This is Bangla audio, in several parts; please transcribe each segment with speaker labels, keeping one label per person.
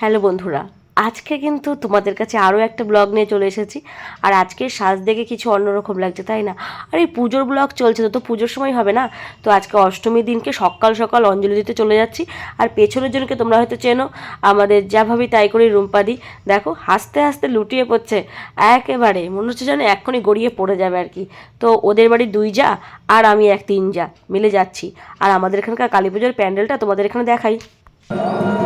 Speaker 1: হ্যালো বন্ধুরা, আজকে কিন্তু তোমাদের কাছে আরও একটা ব্লগ নিয়ে চলে এসেছি। আর আজকের সাজ দেখে কিছু অন্যরকম লাগছে, তাই না? আর এই পুজোর ব্লগ চলছে তো তো পুজোর সময় হবে না? তো আজকে অষ্টমীর দিনকে সকাল সকাল অঞ্জলি দিতে চলে যাচ্ছি। আর পেছনের জনকে তোমরা হয়তো চেনো, আমাদের যা ভাবি তাই করি রুম্পাদি। দেখো, হাসতে হাসতে লুটিয়ে পড়ছে, একেবারে, মনে হচ্ছে যেন এক্ষুনি গড়িয়ে পড়ে যাবে আর কি। তো ওদের বাড়ি দুই যা, আর আমি এক তিন যা, মিলে যাচ্ছি। আর আমাদের এখানকার কালী পুজোর প্যান্ডেলটা তোমাদের এখানে দেখাই ं।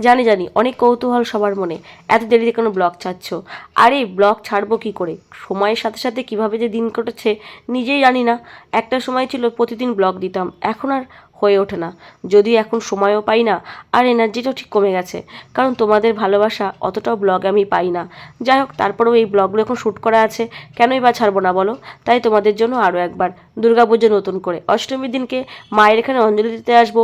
Speaker 1: জানি জানি, অনেক কৌতূহল সবার মনে। এত দেরিতে কোনো ব্লগ ছাড়ছ? আরে, ব্লগ ছাড়বো কি করে? সময়ের সাথে সাথে কীভাবে যে দিন কেটেছে নিজেই জানি না। একটা সময় ছিল প্রতিদিন ব্লগ দিতাম। এখন আর হয়ে ওঠে না। যদি এখন সময়ও পাই না, আর এনার্জিটাও ঠিক কমে গেছে, কারণ তোমাদের ভালোবাসা অতটাও ব্লগ আমি পাই না। যাই হোক, তারপরেও এই ব্লগগুলো এখন শ্যুট করা আছে, কেনই বা ছাড়বো না বলো? তাই তোমাদের জন্য আরও একবার দুর্গাপুজো নতুন করে। অষ্টমীর দিনকে মায়ের এখানে অঞ্জলি দিতে আসব,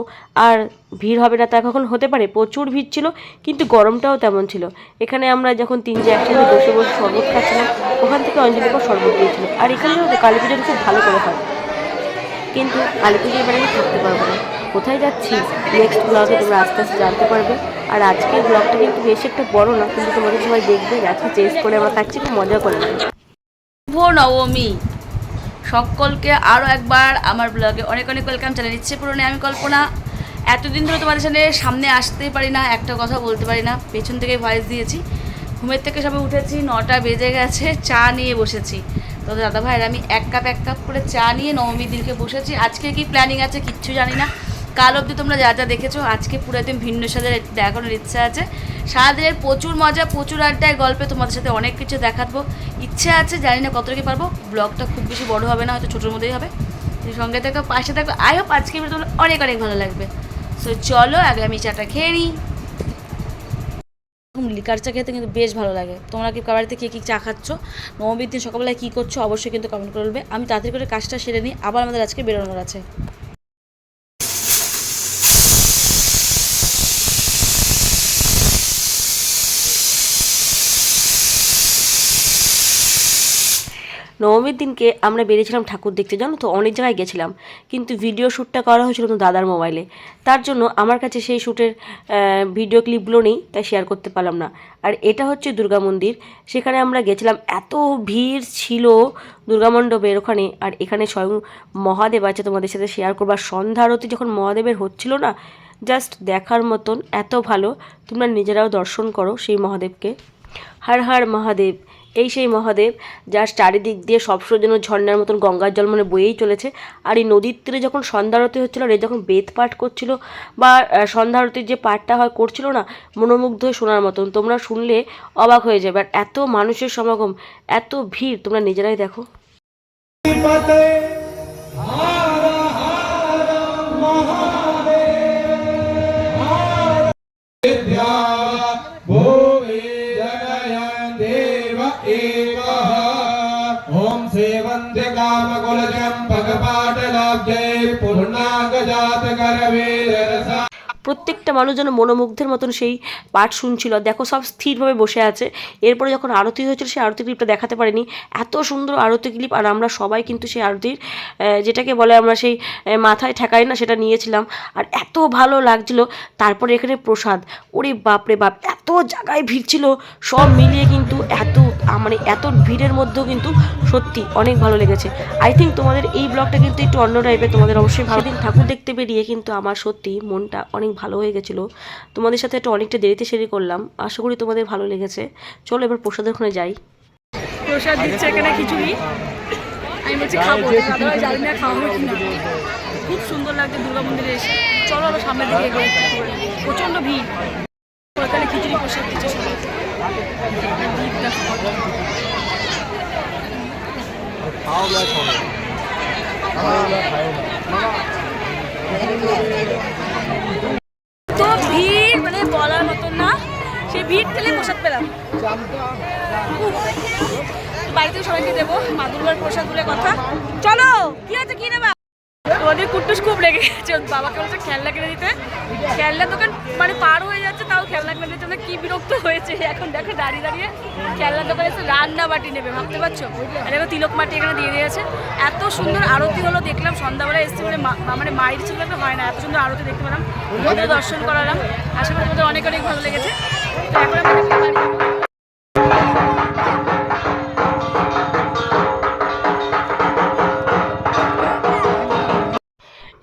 Speaker 1: আর ভিড় হবে না তা কখন হতে পারে? প্রচুর ভিড় ছিল, কিন্তু গরমটাও তেমন ছিল। এখানে আমরা যখন তিন যে একসাথে বসে বসে শরবত খাচ্ছিলাম, ওখান থেকে অঞ্জলিকেও শরবত দিয়েছিল আর এখানেও কালী পুজোটা খুব ভালো করে হয়। কিন্তু কালী আমি থাকতে পারব না। কোথায় যাচ্ছি? নেক্সট ব্লগে তোমরা আস্তে আস্তে জানতে পারবে। আর আজকের ব্লগটা কিন্তু বেশি একটা বড় না, কিন্তু তোমাদের সবাই দেখবে আজকে চেঞ্জ করে আমরা থাকছি খুব মজা করে
Speaker 2: শুভ নবমী। সকলকে আরও একবার আমার ব্লগে অনেক অনেক ওয়েলকাম জানাই ইচ্ছে পূরণে আমি কল্পনা। এতদিন ধরে তোমাদের সামনে সামনে আসতেই পারি না, একটা কথা বলতে পারি না। পেছন থেকে ভয়েস দিয়েছি। ঘুমের থেকে সবে উঠেছি, নটা বেজে গেছে, চা নিয়ে বসেছি। তো দাদা ভাইয়ের, আমি এক কাপ এক কাপ করে চা নিয়ে নবমীর দিনকে বসেছি। আজকে কি প্ল্যানিং আছে কিচ্ছু জানি না। কাল অবধি তোমরা যা যা দেখেছ, আজকে পুরো একদম ভিন্ন সাদের দেখানোর ইচ্ছা আছে। সারাদিনের প্রচুর মজা, প্রচুর আড্ডায় গল্পে তোমাদের সাথে অনেক কিছু দেখাবো। ইচ্ছে আছে, জানি না কত কি পারব। ব্লগটা খুব বেশি বড় হবে না, হয়তো ছোটোর মধ্যেই হবে। সঙ্গে থাকো, পাশে থাকো। আই হোপ আজকে তোমার অনেক অনেক ভালো লাগবে। সো চলো, আগে আমি চাটা খেয়ে নিই। এরকম লিকার চা খেতে কিন্তু বেশ ভালো লাগে। তোমরা কি বাড়িতে কী কী চা খাচ্ছ? নবমীর দিন সকালবেলায় কী করছ? অবশ্যই কিন্তু কমেন্ট করে বলবে। আমি তাড়াতাড়ি করে কাজটা সেরে নিই। আবার আমাদের আজকে বেরোনোর আছে।
Speaker 1: নবমীর দিনকে আমরা বেরিয়েছিলাম ঠাকুর দেখতে, জানো তো? অনেক জায়গায় গেছিলাম। কিন্তু ভিডিও শ্যুটটা করা হয়েছিল তো দাদার মোবাইলে তার জন্য আমার কাছে সেই শ্যুটের ভিডিও ক্লিপগুলো নেই, তাই শেয়ার করতে পারলাম না। আর এটা হচ্ছে দুর্গা মন্দির। সেখানে আমরা গেছিলাম, এত ভিড় ছিল দুর্গা মণ্ডপের ওখানে। আর এখানে স্বয়ং মহাদেব আছে তোমাদের সাথে শেয়ার করবার সন্ধ্যা আরতি যখন মহাদেবের হচ্ছিল না জাস্ট দেখার মতন এত ভালো। তোমরা নিজেরাও দর্শন করো সেই মহাদেবকে। হর হর মহাদেব। এই সেই মহাদেব, যার চারিদিক দিয়ে সবসময় যেন ঝর্ণার মতন গঙ্গার জল মানে বয়েই চলেছে। আর এই নদীর তীরে যখন সন্ধ্যারতি হচ্ছিল এ যখন বেদ পাঠ করছিল, বা সন্ধ্যারতির যে পাঠটা হয়, করছিল না, মনোমুগ্ধ হয়ে শোনার মতন, তোমরা শুনলে অবাক হয়ে যাবে। আর এত মানুষের সমাগম, এত ভিড়, তোমরা নিজেরাই দেখো।
Speaker 3: कामकुलचम्पकपाटलाब्जै पूर्णागजातकरवीररसा
Speaker 1: প্রত্যেকটা মানুষ যেন মনোমুগ্ধের মতন সেই পাঠ শুনছিল। দেখো সব স্থিরভাবে বসে আছে। এরপরে যখন আরতি হয়েছিল সেই আরতি ক্লিপটা দেখাতে পারিনি। এত সুন্দর আরতি ক্লিপ আর আমরা সবাই কিন্তু সেই আরতির যেটাকে বলে আমরা সেই মাথায় ঠেকাই না সেটা নিয়েছিলাম। আর এত ভালো লাগছিল। তারপরে এখানে প্রসাদ। ওরে বাপরে বাপ এত জায়গায় ভিড় ছিল। সব মিলিয়ে কিন্তু এত মানে এত ভিড়ের মধ্যেও কিন্তু সত্যি অনেক ভালো লেগেছে। আই থিঙ্ক তোমাদের এই ব্লগটা কিন্তু একটু অন্য টাইপের তোমাদের অবশ্যই ভালো দিন ঠাকুর দেখতে বেরিয়ে কিন্তু আমার সত্যি মনটা অনেক ভালো হয়ে গেছিল। তোমাদের সাথে একটু অনেকটা দেরিতে শেয়ার করলাম। আশা করি তোমাদের ভালো লেগেছে। চলো এবার প্রসাদের ওখানে যাই।
Speaker 2: প্রসাদ দিচ্ছে এখানে খিচুড়ি। আমি বলছি খাব জানি না কিনা খুব সুন্দর লাগছে দুর্গা মন্দিরে এসে। চলো আবার সামনের দিকে এগোই। প্রচণ্ড ভিড়। ওখানে খিচুড়ি প্রসাদ দিচ্ছে সবাই ভিড়টা সবার। তো ভিড় মানে বলার মতন না ভিড় ঠেলে প্রসাদ পেলাম। বাড়িতে সবাইকে দেবো, মা দুর্গার প্রসাদ বলে কথা। চলো, কি আছে কি নেবা? তো ওদের কুট্টুস খুব রেগে গেছে বাবাকে বলছে খেলনা কিনে দিতে। খেলনা দোকান মানে পার হয়ে যাচ্ছে, তাও খেলনা কিনে দিতে কি বিরক্ত হয়েছে। এখন দেখো দাঁড়িয়ে দাঁড়িয়ে খেলনা দোকানে এসে রান্না বাটি নেবে, ভাবতে পারছ? দেখো তিলক মাটি এখানে দিয়ে দিয়েছে। এত সুন্দর আরতি হলো, দেখলাম সন্ধ্যাবেলা এসেছি বলে মানে মায়ের ছিল হয় না, এত সুন্দর আরতি দেখতে পেলাম। দর্শন করালাম। আশা করি তোমাদের অনেক অনেক ভালো লেগেছে।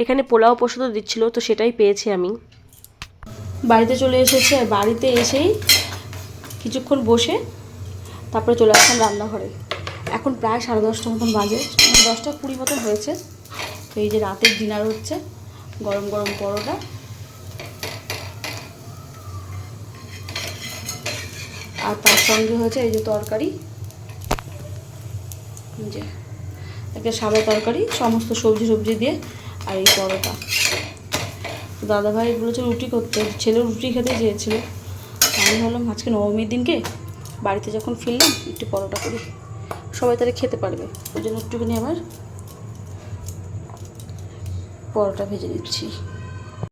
Speaker 2: এখন
Speaker 1: পোলাও প্রসাদও দিচ্ছিল, তো সেটাই পেয়েছি আমি। বাড়িতে চলে এসেছে আর বাড়িতে এসেই কিছুক্ষণ বসে তারপরে চলে আসলাম রান্নাঘরে। এখন প্রায় সাড়ে দশটা মতন বাজে দশটা কুড়ি মতন হয়েছে। তো এই যে রাতের ডিনার হচ্ছে, গরম গরম পরোটা। আর তার সঙ্গে হয়েছে এই যে তরকারি। যে, একটা সাদা তরকারি, সমস্ত সবজি সবজি দিয়ে, আর এই পরোটা। দাদাভাই বলেছে রুটি করতে ছেলে রুটি খেতে চেয়েছিল। আমি ভাবলাম, আজকে নবমীর দিনকে বাড়িতে যখন ফিরলাম, একটু পরোটা করি। সবাই তাহলে খেতে পারবে। ওই জন্য একটুখানি আবার পরোটা ভেজে নিচ্ছি।